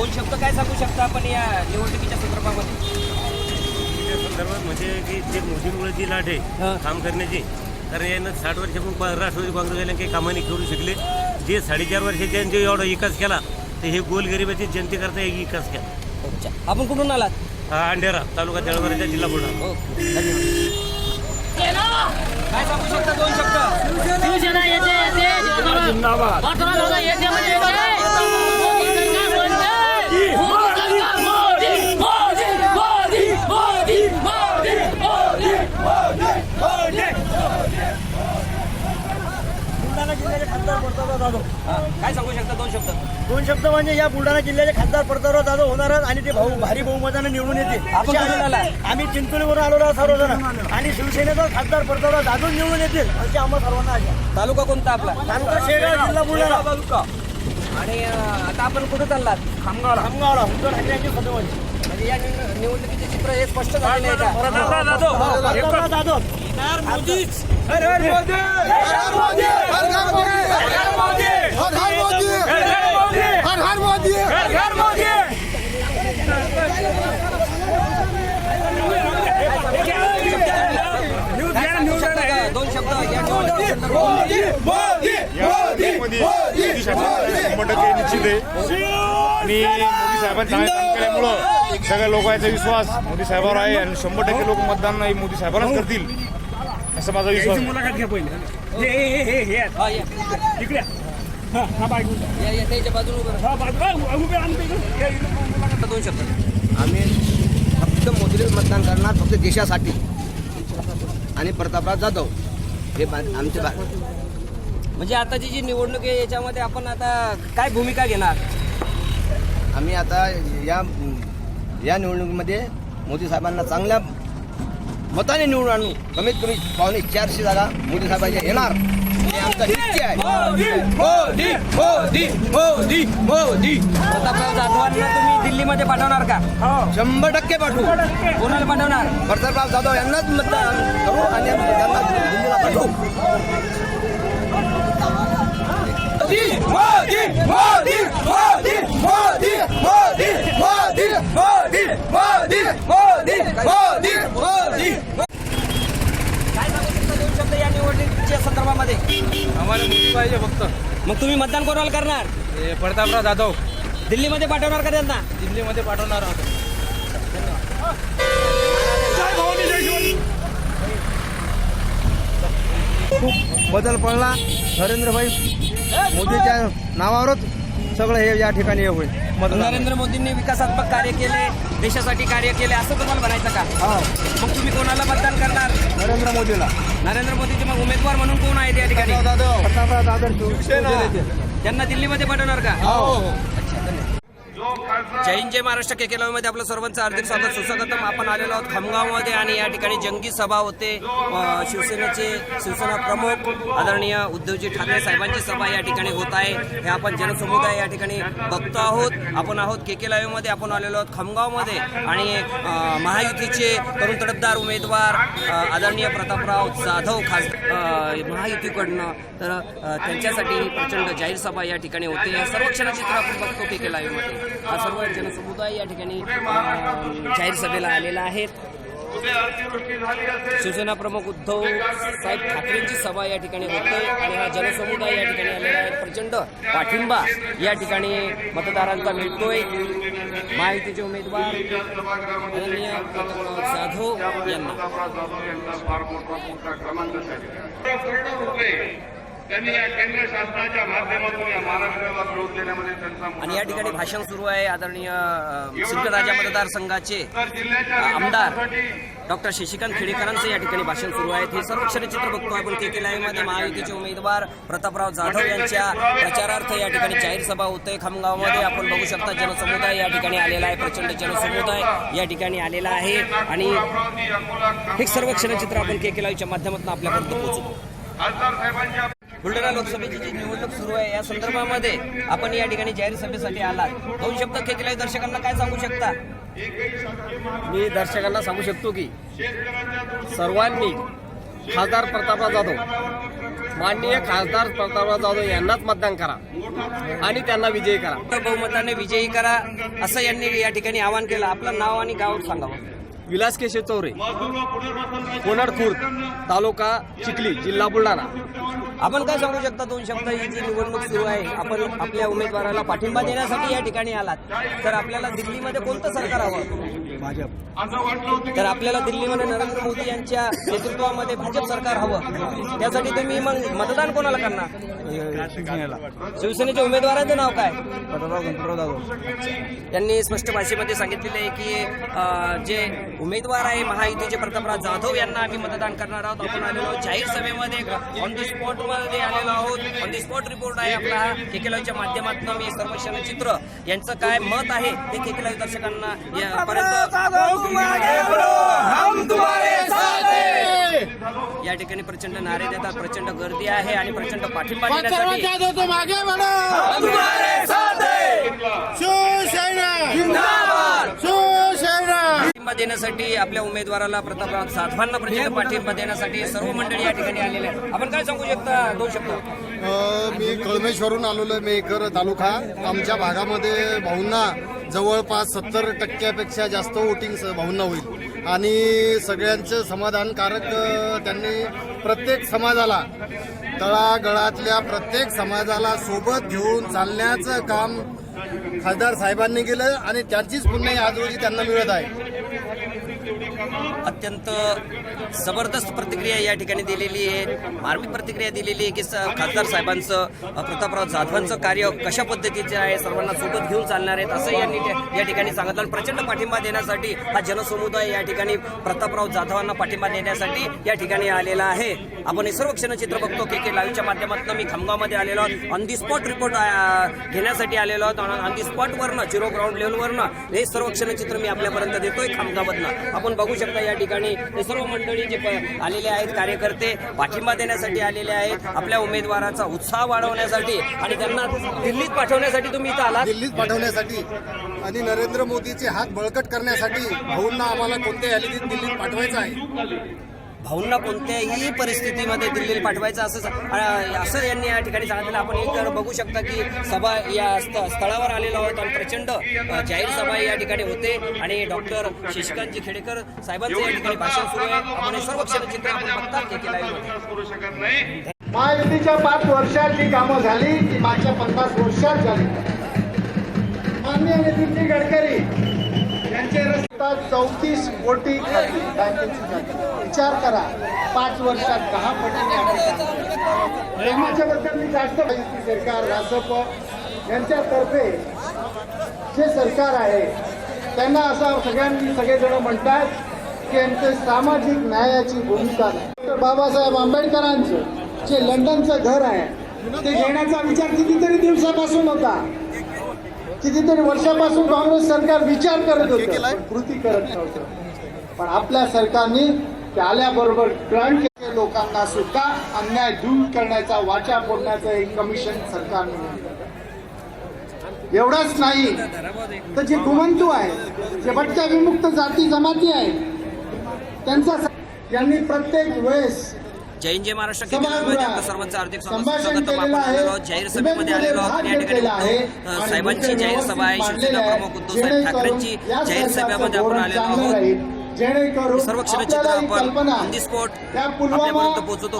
दोन शब्द काय सांगू शकता आपण या निवडणुकीच्या संदर्भामध्ये? त्या संदर्भात म्हणजे की जे मोदीमुळे जी लाट. आहे काम करण्याची कारण यानं साठ वर्षापासून प- राष्ट्रवादी काँग्रेसला काही कामाने करू शकले. जे साडेचार वर्षाचे यांचे एवढा विकास केला तर हे गोलगरिबाची जनतेकरता एक विकास केला. अच्छा. आपण कुठून आलात? हा अंडेरा तालुका जळगावच्या जिल्हा बुलढाणा. धन्यवाद. काय सांगू शकता दोन शब्द? शिवसेना येते येते. जिंदाबाद. येते म्हणजे सरकार म्हणते. मोदी सरकार, मोदी, मोदी, मोदी, मोदी, मोदी, मोदी, मोदी. बुलढाणा जिल्ह्याचे खासदार प्रतापराव जाधव. हा, काय सांगू शकता? दोन शब्द. दोन शब्द म्हणजे या बुलढाणा जिल्ह्याचे खासदार प्रतापराव जाधव. होणारच आणि ते भाऊ भारी बहुमताने निवडून येते आपण कुठून आला? आम्ही चिंचोलीवरून आलेलो आहोत सर्वजण. आणि शिवसेनेचा खासदार प्रतापराव जाधव निवडून येतील. अशी आम्हा सर्वांना आशा आहे. तालुका कोणता आपला? तालुका शेगाव जिल्हा बुलढाणा. तालुका. आणि अं, आता आपण कुठे चाललात? खामगावला. खामगावला उद्धव ठाकरे यांची सदस्य म्हणजे या निव- निवडणुकीचे चित्र हे स्पष्ट झालेले आहे का? प्रतापराव जाधव. मोदीच हर हर मोदी. हर मोदी. हर मोदी. हर मोदी. सांगू शकता का? दोन शब्द या निवडणुकीच्या संदर्भात मोदी. मोदी मोदी. शासन शंभर टक्के निश्चित आहे आणि मोदी साहेबांनी चांगले काम केल्यामुळं सगळ्या लोकांचा विश्वास मोदी साहेबांवर आहे आणि शंभर टक्के लोक मतदान नाही मोदी साहेबांनाच करतील. असा माझा विश्वास आहे. हा, या. या, या, त्याच्या बाजूने उभं राहा. दोन शब्द आम्ही फक्त मोदीला मतदान करणार फक्त देशासाठी. आणि प्रतापराव जाधव हे बा- आमचे बा म्हणजे आताची जी निवडणूक आहे याच्यामध्ये आपण आता काय भूमिका घेणार? आम्ही आता या या निवडणुकीमध्ये मोदी साहेबांना चांगल्या मताने निवडून आणू. कमीत कमी पावणे चारशे जागा मोदी साहेबांच्या येणार. हे आमचा निश्चय आहे. मोदी मोदी मोदी मोदी प्रतापराव जाधवांना तुम्ही दिल्लीमध्ये पाठवणार का? शंभर टक्के पाठवू. कोणाला पाठवणार? प्रतापराव जाधव यांनाच मतदान करू आणि त्यांना दिल्लीला पाठवू. संदर्भामध्ये आम्हाला मोदी पाहिजे फक्त. मग तुम्ही मतदान कोणाला करणार? हे प्रतापराव जाधव. दिल्लीमध्ये पाठवणार का त्यांना? दिल्लीमध्ये पाठवणार आहोत. खूप बदल पडला. नरेंद्रभाई मोदीच्या नावावरच सगळं हे या ठिकाणी हे होईल. नरेंद्र मोदींनी विकासात्मक कार्य केले देशासाठी कार्य केले असं तुम्हाला म्हणायचं का? मग तुम्ही कोणाला मतदान करणार? नरेंद्र मोदीला. नरेंद्र मोदीचे मग उमेदवार म्हणून कोण आहेत या ठिकाणी. त्यांना दिल्लीमध्ये पाठवणार का? हो. जय हिंद जय महाराष्ट्र. के मध्ये आपलं सर्वांचं हार्दिक स्वागत सुस्वागतम. आपण आलेलो आहोत खामगावमध्ये आणि या ठिकाणी जंगी सभा होते. शिवसेनेचे शिवसेना प्रमुख आदरणीय उद्धवजी ठाकरे साहेबांची सभा या ठिकाणी होत आहे. हे आपण जनसमुदाय या ठिकाणी बघतो आहोत. आपण आहोत के के मध्ये आपण आलेलो आहोत खामगावमध्ये. आणि महायुतीचे तरुण तडफदार उमेदवार आदरणीय प्रतापराव जाधव खास महायुतीकडनं. तर त्यांच्यासाठी प्रचंड जाहीर सभा या ठिकाणी होते. या सर्व क्षणचित्र आपण बघतो के के मध्ये सर्व जनसमुदाय या ठिकाणी जाहीर सभेला आलेला आहे. शिवसेना प्रमुख उद्धव साहेब ठाकरेंची सभा या ठिकाणी होते आणि हा जनसमुदाय या ठिकाणी आलेला आहे. प्रचंड पाठिंबा या ठिकाणी मतदारांचा मिळतोय. महायुतीचे उमेदवार जाधव यांना. त्यांनी या केंद्र शासनाच्या माध्यमातून या महाराष्ट्राला विरोध देण्यामध्ये त्यांचा आणि या ठिकाणी भाषण सुरू आहे आदरणीय सिद्धराजा मतदारसंघाचे आमदार डॉक्टर शशिकांत खेडेकरांचं या ठिकाणी भाषण सुरू आहे. हे सर्व क्षणचित्र बघतो आपण. के के मध्ये महायुतीचे उमेदवार प्रतापराव जाधव यांच्या प्रचारार्थ या ठिकाणी जाहीर सभा होते. खामगावमध्ये आपण बघू शकता जनसमुदाय या ठिकाणी आलेला आहे. प्रचंड जनसमुदाय या ठिकाणी आलेला आहे. आणि हे सर्व क्षणचित्र आपण के के लाईव्हच्या माध्यमातून आपल्यापर्यंत साहेबांच्या बुलढाणा लोकसभेची जी निवडणूक सुरू आहे या संदर्भामध्ये आपण या ठिकाणी जाहीर सभेसाठी आलात. दोन शब्द लाईव्ह दर्शकांना काय सांगू शकता? मी दर्शकांना सांगू शकतो की सर्वांनी खासदार प्रतापराव जाधव माननीय खासदार प्रतापराव जाधव यांनाच मतदान करा आणि त्यांना विजयी करा. बहुमताने विजयी करा असं यांनी या ठिकाणी आवाहन केलं. आपलं नाव आणि गाव सांगावं. विलास केशव चौरे कोनड खुर्द तालुका चिखली जिल्हा बुलढाणा. आपण काय सांगू शकता दोन शब्द ही जी निवडणूक सुरू आहे आपण आपल्या उमेदवाराला पाठिंबा देण्यासाठी या ठिकाणी आलात. तर आपल्याला दिल्लीमध्ये कोणतं सरकार हवं? तर आपल्याला दिल्लीमध्ये नरेंद्र मोदी यांच्या नेतृत्वामध्ये भाजप सरकार हवं. त्यासाठी तुम्ही मग मतदान कोणाला करणार? शिवसेनेच्या उमेदवाराचं नाव काय? त्यांनी स्पष्ट भाषेमध्ये सांगितलेलं आहे की जे उमेदवार आहे महायुतीचे प्रतापराव जाधव यांना आम्ही मतदान करणार आहोत. आपण आलेलो जाहीर सभेमध्ये ऑन दी स्पॉटमध्ये आलेलो आहोत. ऑन दी स्पॉट रिपोर्ट आहे आपला हा. केकेलाच्या माध्यमातून मी सर्व क्षणचित्र यांचं काय मत आहे ते केकेलावी दर्शकांना यापर्यंत या ठिकाणी प्रचंड नारे देतात प्रचंड गर्दी आहे आणि प्रचंड पाठिंबा देण्यासाठी पाठिंबा देण्यासाठी आपल्या उमेदवाराला प्रतापराव जाधवांना प्रचंड पाठिंबा देण्यासाठी सर्व मंडळी या ठिकाणी आलेले आहेत. आपण काय सांगू शकता दोन शब्द? अ, मी कळमेश्वरून आलेलो आहे मेकर तालुका. आमच्या भागामध्ये भाऊंना जवळपास सत्तर टक्क्यापेक्षा जास्त वोटिंग स- होईल. आणि सगळ्यांचं समाधानकारक त्यांनी प्रत्येक समाजाला तळागळातल्या प्रत्येक समाजाला सोबत घेऊन चालण्याचं काम खासदार साहेबांनी केलं आणि त्याचीच पुन्हा आज रोजी त्यांना मिळत आहे. अत्यंत जबरदस्त प्रतिक्रिया या ठिकाणी दिलेली आहे. मार्मिक प्रतिक्रिया दिलेली आहे की स- खासदार साहेबांचं प्रतापराव जाधवांचं कार्य कशा पद्धतीचे आहे सर्वांना सोबत घेऊन चालणार आहेत असं यांनी या ठिकाणी सांगितलं. आणि प्रचंड पाठिंबा देण्यासाठी हा जनसमुदाय या ठिकाणी प्रतापराव जाधवांना पाठिंबा देण्यासाठी या ठिकाणी आलेला आहे. आपण हे सर्व क्षणचित्र बघतो. के के लाईव्हच्या माध्यमातून मी खामगावमध्ये आलेलो आहोत. ऑन दी स्पॉट रिपोर्ट घेण्यासाठी आलेलो आहोत. ऑन दी स्पॉटवरनं झिरो ग्राउंड लेवलवरनं हे सर्व क्षणचित्र मी आपल्यापर्यंत देतोय खामगावमधनं. आपण बघू शकता या ठिकाणी. हे सर्व मंडळी जे प- आलेले आहेत कार्यकर्ते पाठिंबा देण्यासाठी आलेले आहेत. आपल्या उमेदवाराचा उत्साह वाढवण्यासाठी आणि त्यांना दिल्लीत पाठवण्यासाठी तुम्ही इथं आला दिल्लीत पाठवण्यासाठी आणि नरेंद्र मोदीचे हात बळकट करण्यासाठी भाऊंना आम्हाला कोणत्या यादीत दिल्लीत पाठवायचं आहे. भाऊंना कोणत्याही परिस्थितीमध्ये दिल्लीला पाठवायचं असं असं यांनी या ठिकाणी सांगितलं आपण एक बघू शकता की सभा या स्थळावर आलेलो आहोत आणि प्रचंड जाहीर सभा या ठिकाणी होते. आणि डॉक्टर शशिकांतजी खेडेकर साहेबांचं या ठिकाणी भाषण सुरू आहे. आपण सर्व क्षणचित्र आपण महायुतीच्या पाच वर्षात जी कामं झाली ती मागच्या पन्नास वर्षात झाली. माननीय नितीनजी गडकरी रस्ता चौतीस कोटी बँकेची विचार करा पाच वर्षात दहा पटीने आम्ही बद्दल मी जास्त माहिती सरकार भाजप यांच्यातर्फे जे सरकार आहे त्यांना असा सगळ्यांनी सगळेजण म्हणतात की यांचे सामाजिक न्यायाची भूमिका नाही. डॉक्टर बाबासाहेब आंबेडकरांचं जे लंडनचं घर आहे ते घेण्याचा विचार कितीतरी दिवसापासून होता. कितीतरी वर्षापासून काँग्रेस सरकार विचार करत होतं. कृती करत नव्हतं. पण आपल्या सरकारने ते आल्याबरोबर ग्रहण लोकांना सुद्धा अन्याय दूर करण्याचा वाचा फोडण्याचं एक कमिशन सरकारने. एवढंच नाही तर जे घुमंतू आहे जे भटक्या विमुक्त जाती जमाती आहेत त्यांचा यांनी प्रत्येक वेळेस जय जय महाराष्ट्र सर्वांचं हार्दिक स्वागत आपण. आलेलो आहोत जाहीर सभेमध्ये आलेलो आहोत या ठिकाणी साहेबांची जाहीर सभा आहे शिवसेना प्रमुख. उद्धव साहेब ठाकरेंची जाहीर सभेमध्ये आपण आलेलो आहोत. जेणेकरून सर्व क्षणचित्र आपण कल्पना ऑन दी स्पॉट आपल्यापर्यंत पोहोचवतो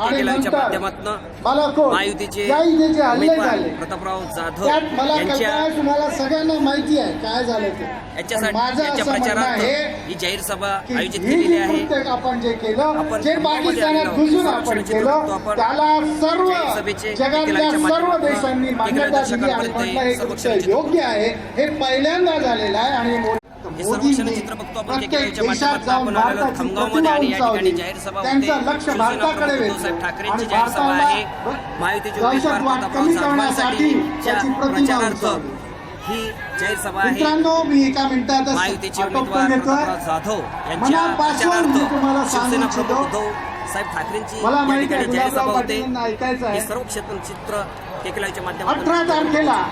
माध्यमातून. महायुतीचे उमेदवार प्रतापराव जाधव यांच्या तुम्हाला सगळ्यांना माहिती आहे काय झालं ते. याच्यासाठी यांच्या प्रचारार्थ ही जाहीर सभा आयोजित केलेली आहे. आपण जे केलं आपण जे पाकिस्तानात घुसून. आपण सर्व केलं त्याला सर्व जगातल्या सर्व देशांनी मान्यता दिली आणि म्हटलं हे योग्य आहे. हे पहिल्यांदा झालेलं आहे आणि मोदींनी प्रत्येक देशात जाऊन भारताची प्रतिमा उंचावली. जाहीर सभा त्यांचं लक्ष भारताकडे वेधलं. आणि आहे भारताला महायुतीचे उमेदवार दहशतवाद प्रतापराव कमी करण्यासाठी जाधवांसाठीच्या त्याची प्रतिमा प्रचारार्थ उंचावली. ही जाहीर सभा आहे मित्रांनो मी एका मिनिटातच महायुतीचे आटोपतो उमेदवार घेतोय. प्रतापराव जाधव यांच्या मनापासून मी तुम्हाला प्रचारार्थ सांगू शिवसेना इच्छितो प्रमुख उद्धव साहेब ठाकरेंची मला माहिती आहे गुलाबराव पाटील ऐकायचं सर्व क्षेत्र चित्र केकेलाच्या माध्यमातून अठरा तारखेला